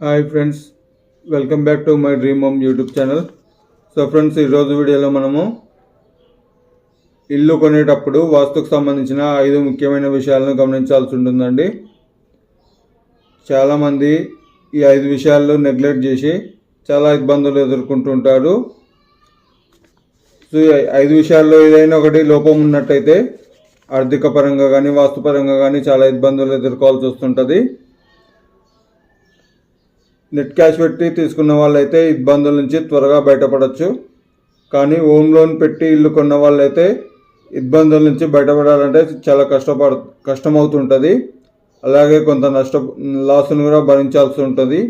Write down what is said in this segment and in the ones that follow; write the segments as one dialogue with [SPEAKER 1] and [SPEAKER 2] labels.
[SPEAKER 1] Hi friends welcome back to my dream home YouTube channel so friends ఈరోజు వీడియోలో మనము ఇల్లు కొనేటప్పుడు వాస్తుకు సంబంధించిన ఐదు ముఖ్యమైన విషయాలను గమనించాల్సి ఉంటుందండి. చాలామంది ఈ ఐదు విషయాల్లో నెగ్లెక్ట్ చేసి చాలా ఇబ్బందులు ఎదుర్కొంటుంటారు సో ఐదు విషయాల్లో ఏదైనా ఒకటి లోపం ఉన్నట్టయితే ఆర్థిక పరంగా కానీ వాస్తుపరంగా కానీ చాలా ఇబ్బందులు ఎదుర్కోవాల్సి వస్తుంటుంది. నెట్ క్యాష్ పెట్టి తీసుకున్న వాళ్ళైతే ఇబ్బందుల నుంచి త్వరగా బయటపడవచ్చు కానీ హోమ్ లోన్ పెట్టి ఇల్లు కొన్న వాళ్ళైతే ఇబ్బందుల నుంచి బయటపడాలంటే చాలా కష్టపడ కష్టమవుతుంటుంది. అలాగే కొంత నష్ట లాస్ను కూడా భరించాల్సి ఉంటుంది.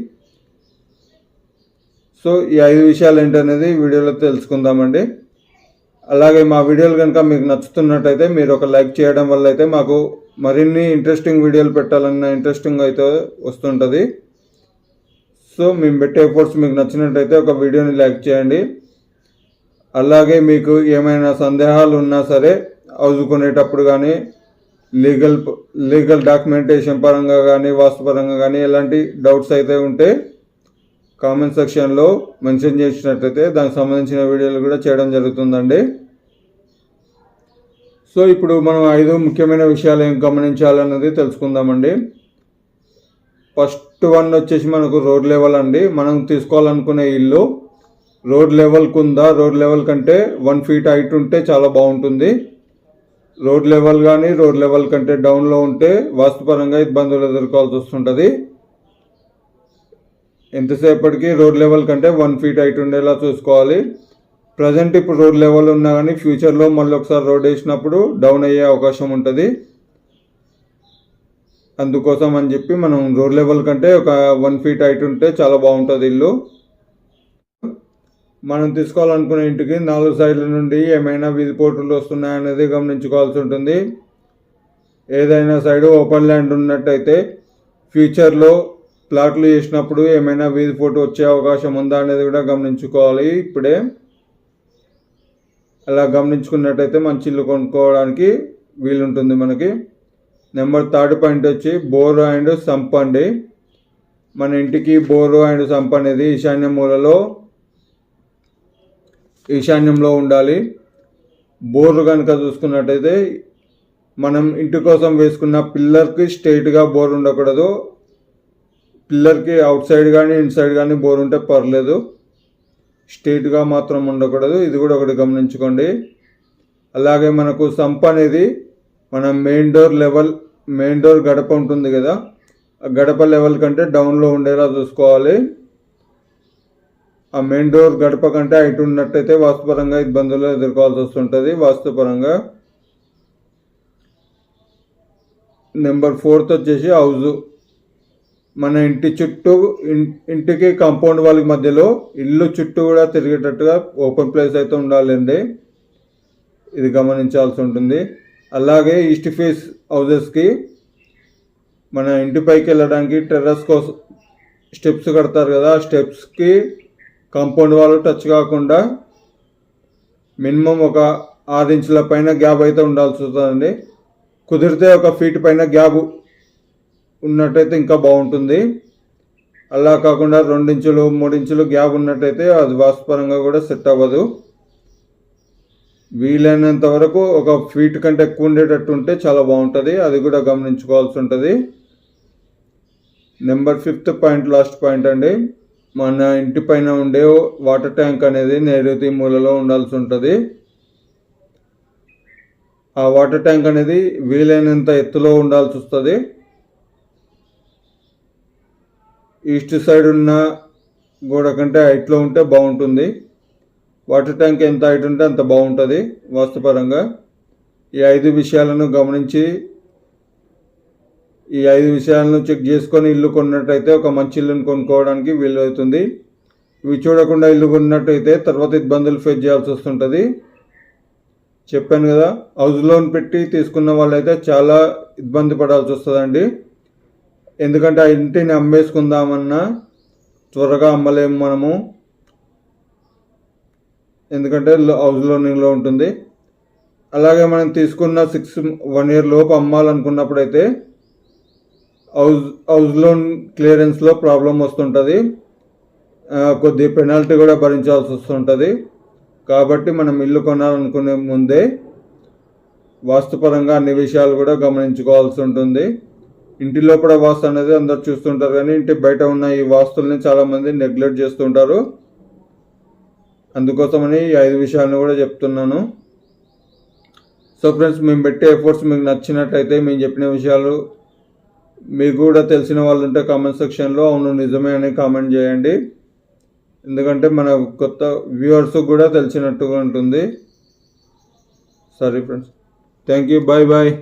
[SPEAKER 1] సో ఈ ఐదు విషయాలు ఏంటనేది వీడియోలో తెలుసుకుందామండి. అలాగే మా వీడియోలు కనుక మీకు నచ్చుతున్నట్టయితే మీరు ఒక లైక్ చేయడం వల్ల అయితే మాకు మరిన్ని ఇంట్రెస్టింగ్ వీడియోలు పెట్టాలన్న ఇంట్రెస్టింగ్ అయితే వస్తుంటుంది. సో మేము పెట్టే ఎఫర్ట్స్ మీకు నచ్చినట్టయితే ఒక వీడియోని లైక్ చేయండి. అలాగే మీకు ఏమైనా సందేహాలు ఉన్నా సరే హౌస్ కొనేటప్పుడు కానీ లీగల్ లీగల్ డాక్యుమెంటేషన్ పరంగా కానీ వాస్తు పరంగా కానీ ఎలాంటి డౌట్స్ అయితే ఉంటే కామెంట్ సెక్షన్లో మెన్షన్ చేసినట్టయితే దానికి సంబంధించిన వీడియోలు కూడా చేయడం జరుగుతుందండి. సో ఇప్పుడు మనం ఐదు ముఖ్యమైన విషయాలు ఏం గమనించాలన్నది తెలుసుకుందామండి. ఫస్ట్ వన్ వచ్చేసి మనకు రోడ్ లెవెల్ అండి. మనం తీసుకోవాలనుకునే ఇల్లు రోడ్ లెవెల్ ఉందా రోడ్ లెవెల్ కంటే వన్ ఫీట్ హైట్ ఉంటే చాలా బాగుంటుంది. రోడ్ లెవెల్ కానీ రోడ్ లెవెల్ కంటే డౌన్లో ఉంటే వాస్తుపరంగా ఇబ్బందులు ఎదుర్కోవాల్సి వస్తుంటుంది. ఎంతసేపటికి రోడ్ లెవెల్ కంటే వన్ ఫీట్ హైట్ ఉండేలా చూసుకోవాలి. ప్రజెంట్ ఇప్పుడు రోడ్ లెవెల్ ఉన్నా కానీ ఫ్యూచర్లో మళ్ళీ ఒకసారి రోడ్ వేసినప్పుడు డౌన్ అయ్యే అవకాశం ఉంటుంది. అందుకోసం అని చెప్పి మనం రోడ్ లెవెల్ కంటే ఒక వన్ ఫీట్ హైట్ ఉంటే చాలా బాగుంటుంది ఇల్లు. మనం తీసుకోవాలనుకునే ఇంటికి నాలుగు సైడ్ల నుండి ఏమైనా వీధి పోటులు వస్తున్నాయనేది గమనించుకోవాల్సి ఉంటుంది. ఏదైనా సైడ్ ఓపెన్ ల్యాండ్ ఉన్నట్టయితే ఫ్యూచర్లో ప్లాట్లు చేసినప్పుడు ఏమైనా వీధి పోటు వచ్చే అవకాశం ఉందా అనేది కూడా గమనించుకోవాలి ఇప్పుడే. అలా గమనించుకున్నట్టయితే మంచి ఇల్లు కొనుక్కోవడానికి వీలుంటుంది మనకి. నెంబర్ థర్డ్ పాయింట్ వచ్చి బోర్ అండ్ సంప్ అండి. మన ఇంటికి బోరు అండ్ సంప్ అనేది ఈశాన్య మూలలో ఈశాన్యంలో ఉండాలి. బోరు కనుక చూసుకున్నట్టయితే మనం ఇంటి కోసం వేసుకున్న పిల్లర్కి స్ట్రైట్గా బోర్ ఉండకూడదు. పిల్లర్కి అవుట్ సైడ్ కానీ ఇన్ సైడ్ కానీ బోర్ ఉంటే పర్లేదు. స్ట్రైట్గా మాత్రం ఉండకూడదు. ఇది కూడా ఒకటి గమనించుకోండి. అలాగే మనకు సంప్ అనేది మన main door level main door గడప ఉంటుంది కదా ఆ గడప లెవెల్ కంటే డౌన్లో ఉండేలా చూసుకోవాలి. ఆ మెయిన్ డోర్ గడప కంటే హైట్ ఉన్నట్టయితే వాస్తుపరంగా ఇబ్బందులు ఎదుర్కోవాల్సి వస్తుంటుంది. వాస్తుపరంగా నెంబర్ ఫోర్త్ వచ్చేసి హౌజ్ మన ఇంటి చుట్టూ ఇంటికి కాంపౌండ్ వాళ్ళకి మధ్యలో ఇల్లు చుట్టూ కూడా తిరిగేటట్టుగా ఓపెన్ ప్లేస్ అయితే ఉండాలండి. ఇది గమనించాల్సి ఉంటుంది. అలాగే ఈస్ట్ ఫేస్ హౌజెస్కి మన ఇంటి పైకి వెళ్ళడానికి టెర్రస్ కోసం స్టెప్స్ కడతారు కదా ఆ స్టెప్స్కి కాంపౌండ్ వాళ్ళు టచ్ కాకుండా మినిమం ఒక ఆరు ఇంచుల పైన గ్యాప్ అయితే ఉండాల్సి వస్తుందండి. కుదిరితే ఒక ఫీట్ పైన గ్యాప్ ఉన్నట్టయితే ఇంకా బాగుంటుంది. అలా కాకుండా రెండించులు మూడించులు గ్యాప్ ఉన్నట్టయితే అది వాస్తుపరంగా కూడా సెట్ అవ్వదు. వీలైనంత వరకు ఒక ఫీట్ కంటే ఎక్కువ ఉండేటట్టు ఉంటే చాలా బాగుంటుంది. అది కూడా గమనించుకోవాల్సి ఉంటుంది. Number fifth point last point అండి. మన ఇంటి పైన ఉండే వాటర్ ట్యాంక్ అనేది నైరుతి మూలలో ఉండాల్సి ఉంటుంది. ఆ వాటర్ ట్యాంక్ అనేది వీలైనంత ఎత్తులో ఉండాల్సి వస్తుంది. ఈస్ట్ సైడ్ ఉన్న గోడ కంటే హైట్లో ఉంటే బాగుంటుంది. వాటర్ ట్యాంక్ ఎంత హైట్ ఉంటే అంత బాగుంటుంది వాస్తుపరంగా. ఈ ఐదు విషయాలను గమనించి ఈ ఐదు విషయాలను చెక్ చేసుకొని ఇల్లు కొన్నట్టయితే ఒక మంచి ఇల్లును కొనుక్కోవడానికి వీలవుతుంది. ఇవి చూడకుండా ఇల్లు కొన్నట్టయితే తర్వాత ఇబ్బందులు ఫేస్ చేయాల్సి వస్తుంటుంది. చెప్పాను కదా హౌస్ లోన్ పెట్టి తీసుకున్న వాళ్ళైతే చాలా ఇబ్బంది పడాల్సి వస్తుందండి. ఎందుకంటే ఆ ఇంటిని అమ్మేసుకుందామన్నా త్వరగా అమ్మలేము మనము. ఎందుకంటే హౌస్ లోనింగ్లో ఉంటుంది. అలాగే మనం తీసుకున్న సిక్స్ వన్ ఇయర్ లోపు అమ్మాలనుకున్నప్పుడు అయితే హౌస్ హౌస్ లోన్ క్లియరెన్స్లో ప్రాబ్లం వస్తుంటుంది. కొద్ది పెనాల్టీ కూడా భరించాల్సి వస్తుంటుంది. కాబట్టి మనం ఇల్లు కొనాలనుకునే ముందే వాస్తుపరంగా అన్ని విషయాలు కూడా గమనించుకోవాల్సి ఉంటుంది. ఇంటి లోపల వాస్తు అనేది అందరు చూస్తుంటారు కానీ ఇంటి బయట ఉన్న ఈ వాస్తుల్ని చాలామంది నెగ్లెక్ట్ చేస్తుంటారు. అందుకోసమని ఈ ఐదు విషయాలను కూడా చెప్తున్నాను. సో ఫ్రెండ్స్ మేము పెట్టే ఎఫర్ట్స్ మీకు నచ్చినట్టయితే మేము చెప్పిన విషయాలు మీకు కూడా తెలిసిన వాళ్ళు ఉంటే కామెంట్ సెక్షన్లో అవును నిజమే అని కామెంట్ చేయండి. ఎందుకంటే మన కొత్త వ్యూవర్స్ కూడా తెలిసినట్టుగా ఉంటుంది. సరే friends thank you bye bye